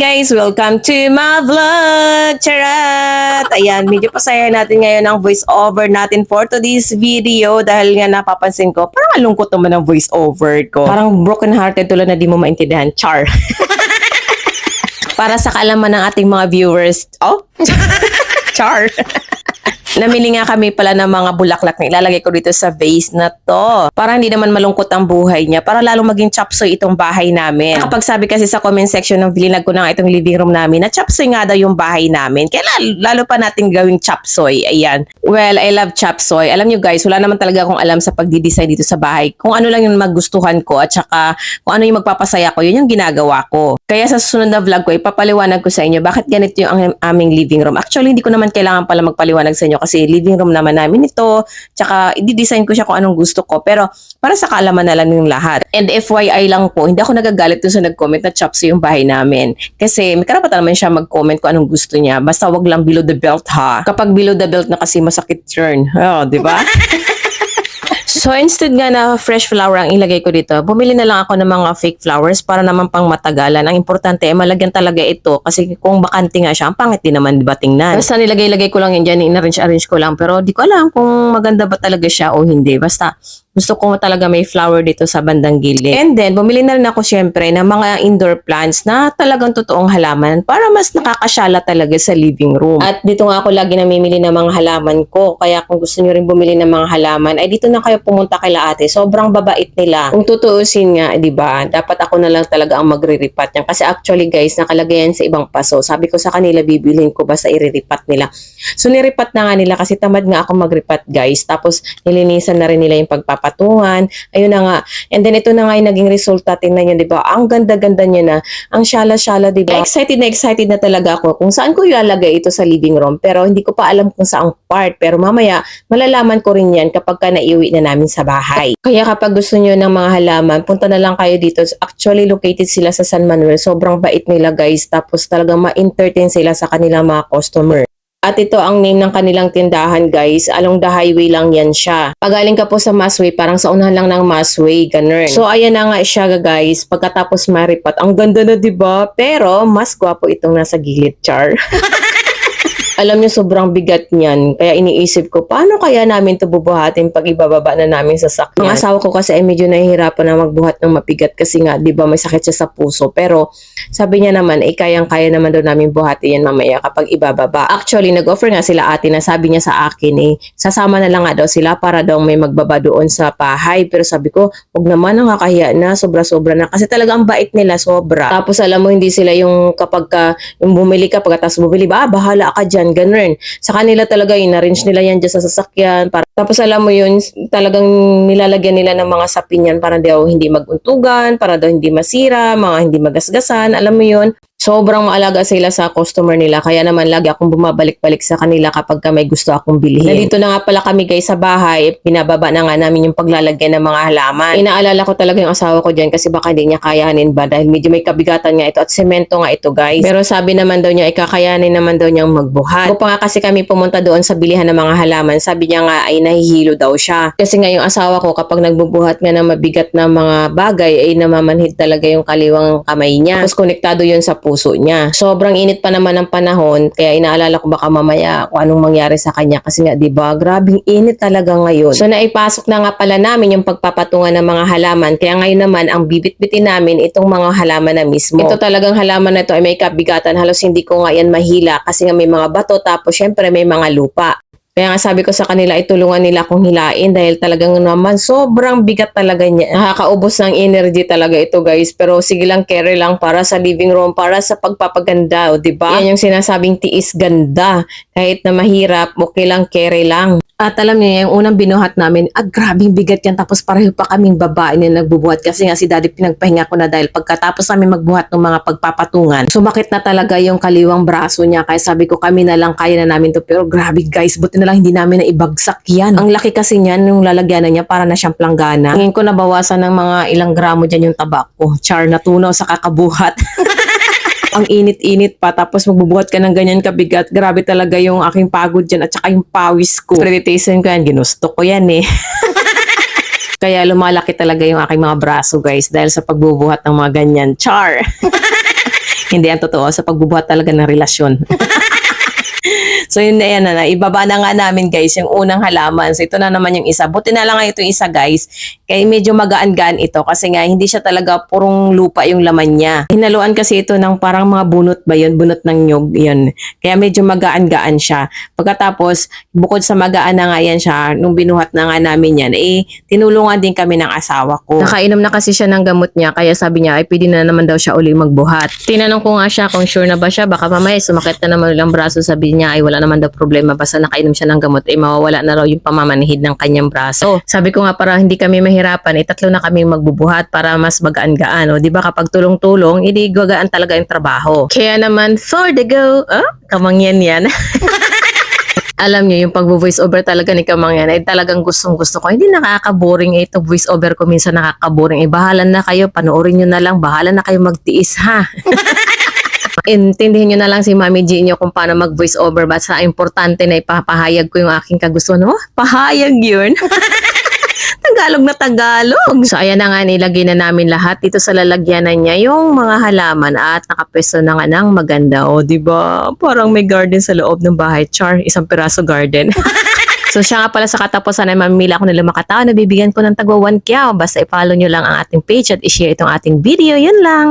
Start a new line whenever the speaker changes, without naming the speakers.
guys! Welcome to my vlog! Charat! Ayan, medyo pasaya natin ngayon ang voice over natin for today's video dahil nga napapansin ko, parang malungkot naman ang voice over ko. Parang broken hearted tulad na di mo maintindihan. Char! Para sa kaalaman ng ating mga viewers, oh! Char! Namili nga kami pala ng mga bulaklak na ilalagay ko dito sa vase na to. Para hindi naman malungkot ang buhay niya. Para lalong maging chapsoy itong bahay namin. Kapag sabi kasi sa comment section ng bilinag ko na itong living room namin, na chapsoy nga daw yung bahay namin. Kaya lalo, lalo pa natin gawing chapsoy. Ayan. Well, I love chapsoy. Alam nyo guys, wala naman talaga akong alam sa pagdi-design dito sa bahay. Kung ano lang yung magustuhan ko at saka kung ano yung magpapasaya ko, yun yung ginagawa ko. Kaya sa susunod na vlog ko, ipapaliwanag ko sa inyo bakit ganito yung aming living room. Actually, hindi ko naman kailangan pala magpaliwanag sa inyo kasi living room naman namin ito. Tsaka, i-design ko siya kung anong gusto ko. Pero, para sa kaalaman na lang ng lahat. And FYI lang po, hindi ako nagagalit dun sa nag-comment na chops yung bahay namin. Kasi, may karapatan naman siya mag-comment kung anong gusto niya. Basta wag lang below the belt ha. Kapag below the belt na kasi masakit turn. Oh, di ba? So instead nga na fresh flower ang ilagay ko dito, bumili na lang ako ng mga fake flowers para naman pang matagalan. Ang importante ay malagyan talaga ito kasi kung bakante nga siya, ang pangit din naman di ba tingnan. Basta nilagay-lagay ko lang yan dyan, in-arrange-arrange ko lang. Pero di ko alam kung maganda ba talaga siya o hindi. Basta gusto ko talaga may flower dito sa bandang gilid. And then, bumili na rin ako syempre ng mga indoor plants na talagang totoong halaman para mas nakakasyala talaga sa living room. At dito nga ako lagi namimili ng mga halaman ko. Kaya kung gusto nyo rin bumili ng mga halaman, ay dito na kayo pumunta kay ate. Sobrang babait nila. Kung tutuusin nga, di ba, dapat ako na lang talaga ang magre-repat niyan. Kasi actually guys, nakalagay yan sa ibang paso. Sabi ko sa kanila, bibilhin ko basta i-repat nila. So niripat na nga nila kasi tamad nga ako mag-repat guys. Tapos nilinisan na rin nila yung pagpapatungan. Ayun na nga. And then ito na nga yung naging resulta. Tingnan nyo, di ba? Ang ganda-ganda niya na. Ang syala-syala, di ba? Excited na excited na talaga ako kung saan ko ilalagay ito sa living room. Pero hindi ko pa alam kung saang part. Pero mamaya, malalaman ko rin yan kapag ka naiuwi na namin sa bahay. Kaya kapag gusto nyo ng mga halaman, punta na lang kayo dito. Actually, located sila sa San Manuel. Sobrang bait nila guys. Tapos talagang ma-entertain sila sa kanilang mga customer. At ito ang name ng kanilang tindahan guys. Along the highway lang yan siya. Pagaling ka po sa Masway, parang sa unahan lang ng Masway, ganun. So ayan na nga siya guys. Pagkatapos maripat, ang ganda na 'di ba? Pero mas gwapo itong nasa gilid, char. Alam niyo sobrang bigat niyan. Kaya iniisip ko, paano kaya namin to bubuhatin pag ibababa na namin sa sakyan? Ang asawa ko kasi ay medyo nahihirapan na magbuhat ng mabigat kasi nga, di ba, may sakit siya sa puso. Pero sabi niya naman, eh, kayang-kaya naman daw namin buhatin yan mamaya kapag ibababa. Actually, nag-offer nga sila ate na sabi niya sa akin eh, sasama na lang nga daw sila para daw may magbaba doon sa bahay. Pero sabi ko, wag naman, nakakahiya na, sobra-sobra na. Kasi talaga ang bait nila, sobra. Tapos alam mo, hindi sila yung kapag ka, yung bumili ka, pagkatapos bumili ba, ah, bahala ka dyan, ganun. Sa kanila talaga, in-arrange nila yan dyan sa sasakyan. Para, tapos alam mo yun, talagang nilalagyan nila ng mga sapin yan para daw hindi maguntugan, para daw hindi masira, mga hindi magasgasan, alam mo yun. Sobrang maalaga sila sa customer nila. Kaya naman lagi akong bumabalik-balik sa kanila kapag ka may gusto akong bilhin. Nandito na nga pala kami guys sa bahay. Pinababa na nga namin yung paglalagyan ng mga halaman. Inaalala ko talaga yung asawa ko dyan kasi baka hindi niya kayanin ba dahil medyo may kabigatan nga ito at semento nga ito guys. Pero sabi naman daw niya ay kakayanin naman daw niyang magbuhat. Bago pa nga kasi kami pumunta doon sa bilihan ng mga halaman, sabi niya nga ay nahihilo daw siya. Kasi nga yung asawa ko kapag nagbubuhat nga ng mabigat na mga bagay ay namamanhid talaga yung kaliwang kamay niya. Tapos konektado yun sa puso niya. Sobrang init pa naman ng panahon, kaya inaalala ko baka mamaya kung anong mangyari sa kanya kasi nga 'di ba, grabing init talaga ngayon. So naipasok na nga pala namin yung pagpapatungan ng mga halaman, kaya ngayon naman ang bibit-bitin namin itong mga halaman na mismo. Ito talagang halaman na ito ay may kabigatan, halos hindi ko nga yan mahila kasi nga may mga bato tapos syempre may mga lupa. Kaya nga sabi ko sa kanila, itulungan nila akong hilain dahil talagang naman sobrang bigat talaga niya. Nakakaubos ng energy talaga ito guys. Pero sige lang, carry lang para sa living room, para sa pagpapaganda, o di ba? Yan yung sinasabing tiis ganda. Kahit na mahirap, okay lang, carry lang. At alam niyo, yung unang binuhat namin, ah, grabing bigat yan. Tapos pareho pa kaming babae na nagbubuhat. Kasi nga si daddy pinagpahinga ko na dahil pagkatapos namin magbuhat ng mga pagpapatungan, sumakit na talaga yung kaliwang braso niya. Kaya sabi ko, kami na lang, kaya na namin to. Pero grabe guys, buti na lang hindi namin na ibagsak yan. Ang laki kasi niyan, yung lalagyanan niya para na siyang planggana. Ngayon ko nabawasan ng mga ilang gramo dyan yung tabak ko. Char, natunaw sa kakabuhat. ang init-init pa tapos magbubuhat ka ng ganyan kabigat. Grabe talaga yung aking pagod dyan at saka yung pawis ko. Accreditation ko yan, ginusto ko yan eh. Kaya lumalaki talaga yung aking mga braso guys dahil sa pagbubuhat ng mga ganyan. Char! Hindi yan totoo sa pagbubuhat talaga ng relasyon. So yun na yan na, ibaba na nga namin guys yung unang halaman. So ito na naman yung isa. Buti na lang nga ito isa guys. Kaya medyo magaan-gaan ito kasi nga hindi siya talaga purong lupa yung laman niya. Hinaluan kasi ito ng parang mga bunot ba yun? Bunot ng nyog yun. Kaya medyo magaan-gaan siya. Pagkatapos, bukod sa magaan na nga yan siya, nung binuhat na nga namin yan, eh tinulungan din kami ng asawa ko. Nakainom na kasi siya ng gamot niya kaya sabi niya ay pwede na naman daw siya uli magbuhat. Tinanong ko nga siya kung sure na ba siya baka mamaya sumakit na naman ulang braso sabi niya ay wala naman daw problema basta nakainom siya ng gamot ay mawawala na raw yung pamamanhid ng kanyang braso. Sabi ko nga para hindi kami mahirapan, eh na kami magbubuhat para mas magaan-gaan. O, di ba kapag tulong-tulong, hindi gagaan talaga yung trabaho. Kaya naman, for the go, ah, kamangyan yan. alam niyo yung pag-voice over talaga ni Kamangyan ay talagang gustong gusto ko. Hindi nakaka-boring eh, ito voice over ko minsan nakaka-boring. Eh bahala na kayo, panoorin niyo na lang, bahala na kayo magtiis ha. Intindihin niyo na lang si Mami G niyo kung paano mag-voice over. Basta importante na ipapahayag ko yung aking kagustuhan. Oh, pahayag yun. Tagalog na Tagalog. So, ayan na nga, nilagay na namin lahat dito sa lalagyanan niya yung mga halaman at nakapeso na nga ng maganda. O, di ba? Parang may garden sa loob ng bahay. Char, isang piraso garden. So siya nga pala sa katapusan ay mamimila ako ng limang katao na bibigyan ko ng tagwa 1 kyaw. Basta i-follow nyo lang ang ating page at i-share itong ating video. Yun lang.